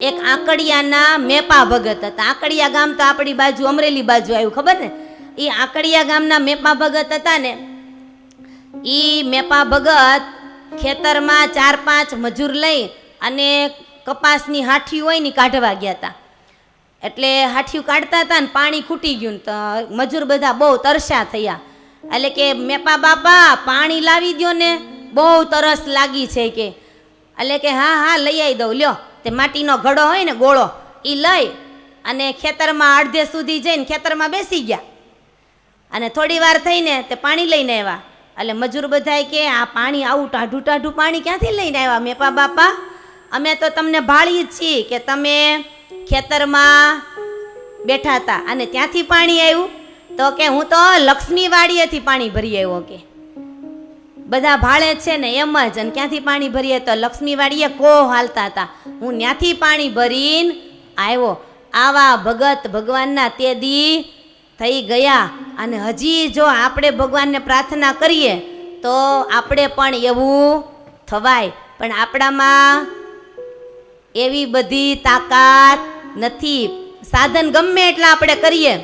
એક આંકડિયાના મેપા ભગત હતા. આંકડિયા ગામ તો આપણી બાજુ, અમરેલી બાજુ આવ્યું, ખબર ને? એ આંકડિયા ગામના મેપા ભગત હતા ને. એ મેપા ભગત ખેતરમાં ચાર પાંચ મજૂર લઈ અને કપાસની હાઠી હોય ને કાઢવા ગયા હતા એટલે હાઠિયું કાઢતા હતા ને પાણી ખૂટી ગયું તો મજૂર બધા બહુ તરસ્યા થયા. એટલે કે મેપા બાપા, પાણી લાવી દ્યો ને. બહુ તરસ લાગી છે કે. એટલે કે હા હા, લઈ આવી દઉં, લ્યો. તે માટીનો ઘડો હોય ને ગોળો એ લઈ અને ખેતરમાં અડધે સુધી જઈને ખેતરમાં બેસી ગયા. અને થોડી વાર થઈને તે પાણી લઈને આવ્યા. એટલે મજૂર બધાય કે, આ પાણી આવું ટાઢું ટાઢું પાણી ક્યાંથી લઈને આવ્યા? મેપા બાપા, અમે તો તમને ભાળીએ જ છીએ કે તમે ખેતરમાં બેઠા હતા અને ત્યાંથી પાણી આવ્યું. તો કે હું તો લક્ષ્મી વાડીએથી પાણી ભરી આવ્યો કે. બધા ભાળે છે ને એમ જ. અને ક્યાંથી પાણી ભરીએ તો લક્ષ્મીવાડીએ કો હાલતા હતા. હું ત્યાંથી પાણી ભરીને આવ્યો. આવા ભગત ભગવાનના તે દી થઈ ગયા. અને હજી જો આપણે ભગવાનને પ્રાર્થના કરીએ તો આપણે પણ એવું થવાય. પણ આપણામાં એવી બધી તાકાત નથી. સાધન ગમે એટલા આપણે કરીએ,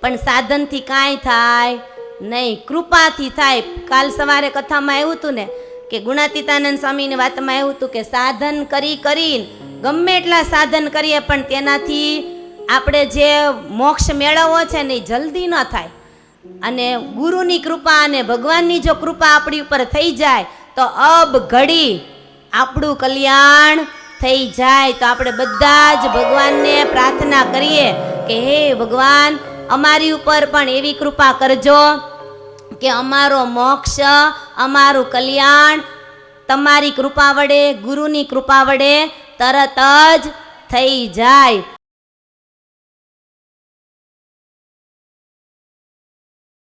પણ સાધનથી કાંઈ થાય નહીં, કૃપાથી થાય. કાલ સવારે કથામાં આવ્યું હતું ને કે ગુણાતીતાનંદ સ્વામીની વાતમાં આવ્યું હતું કે સાધન કરી કરીને, ગમે એટલા સાધન કરીએ પણ તેનાથી આપણે જે મોક્ષ મેળવવો છે ને એ જલ્દી ન થાય. અને ગુરુની કૃપા અને ભગવાનની જો કૃપા આપણી ઉપર થઈ જાય, તો અબ ઘડી આપણું કલ્યાણ થઈ જાય. તો આપણે બધા જ ભગવાનને પ્રાર્થના કરીએ કે હે ભગવાન અમારી ઉપર પણ એવી કૃપા કરજો કે અમારો મોક્ષ, અમારું કલ્યાણ તમારી કૃપા વડે, ગુરુની કૃપા વડે તરત જ થઈ જાય.